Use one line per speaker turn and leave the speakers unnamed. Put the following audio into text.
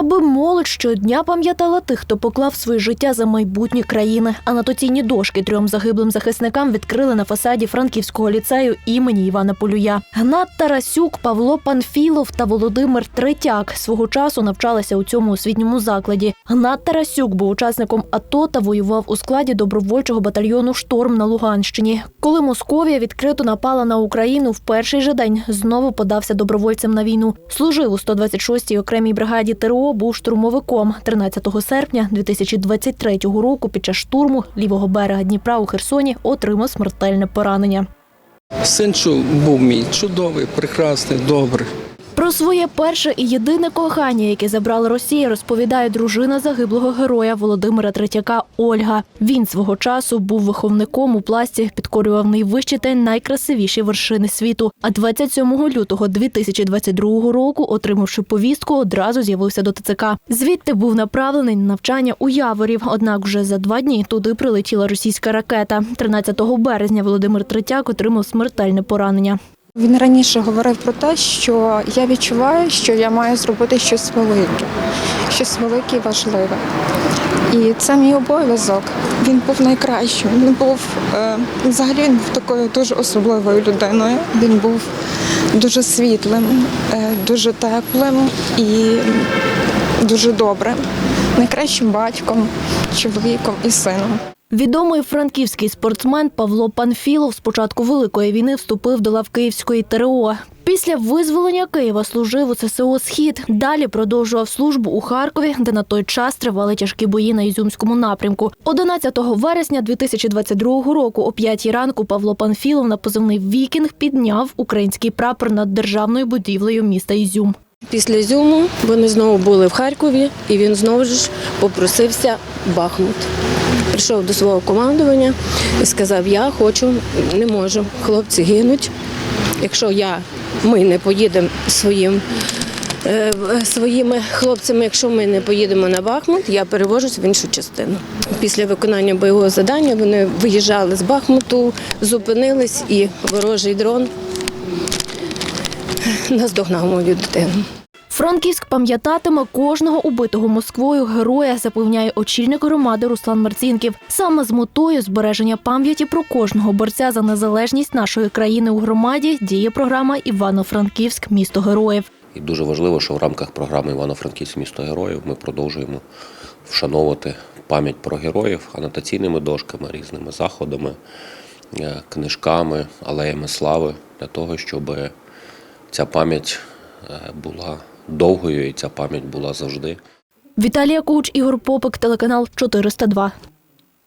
Аби молодь щодня пам'ятала тих, хто поклав своє життя за майбутнє країни. Анотаційні дошки трьом загиблим захисникам відкрили на фасаді Франківського ліцею імені Івана Полюя. Гнат Тарасюк, Павло Панфілов та Володимир Третяк свого часу навчалися у цьому освітньому закладі. Гнат Тарасюк був учасником АТО та воював у складі добровольчого батальйону Шторм на Луганщині. Коли Московія відкрито напала на Україну в перший же день, знову подався добровольцем на війну. Служив у 126-й окремій бригаді ТРО, був штурмовиком 13 серпня 2023 року. Під час штурму лівого берега Дніпра у Херсоні отримав смертельне поранення.
Син був мій чудовий, прекрасний, добрий.
Про своє перше і єдине кохання, яке забрала Росія, розповідає дружина загиблого героя Володимира Третяка Ольга. Він свого часу був виховником у пласті, підкорював найвищі та найкрасивіші вершини світу. А 27 лютого 2022 року, отримавши повістку, одразу з'явився до ТЦК. Звідти був направлений на навчання у Яворів. Однак вже за два дні туди прилетіла російська ракета. 13 березня Володимир Третяк отримав смертельне поранення.
Він раніше говорив про те, що я відчуваю, що я маю зробити щось велике, щось велике і важливе. І це мій обов'язок. Він був найкращим. Він був е, взагалі він був такою дуже особливою людиною. Він був дуже світлим, е, дуже теплим і дуже добрим, найкращим батьком, чоловіком і сином.
Відомий франківський спортсмен Павло Панфілов з початку великої війни вступив до лав Київської ТРО. Після визволення Києва служив у ЦСО Схід. Далі продовжував службу у Харкові, де на той час тривали тяжкі бої на Ізюмському напрямку. 11 вересня 2022 року о 5 ранку Павло Панфілов на позивний Вікінг підняв український прапор над державною будівлею міста Ізюм.
Після Зюму вони знову були в Харкові, і він знову ж попросився Бахмут. Прийшов до свого командування і сказав: Я хочу, не можу. Хлопці гинуть. Якщо я, ми не поїдемо своїм. е, Своїми хлопцями, якщо ми не поїдемо на Бахмут, я перевожусь в іншу частину. Після виконання бойового завдання вони виїжджали з Бахмуту, зупинились, і ворожий дрон наздогнав мою дитину.
Франківськ пам'ятатиме кожного убитого Москвою героя, запевняє очільник громади Руслан Марцінків. Саме з метою збереження пам'яті про кожного борця за незалежність нашої країни у громаді діє програма Івано-Франківськ місто героїв.
І дуже важливо, що в рамках програми Івано-Франківськ місто героїв ми продовжуємо вшановувати пам'ять про героїв анотаційними дошками, різними заходами, е, книжками, алеями слави для того, щоб ця пам'ять е, була довгою і ця пам'ять була завжди.
Віталія Куч, Ігор Попик, телеканал 402.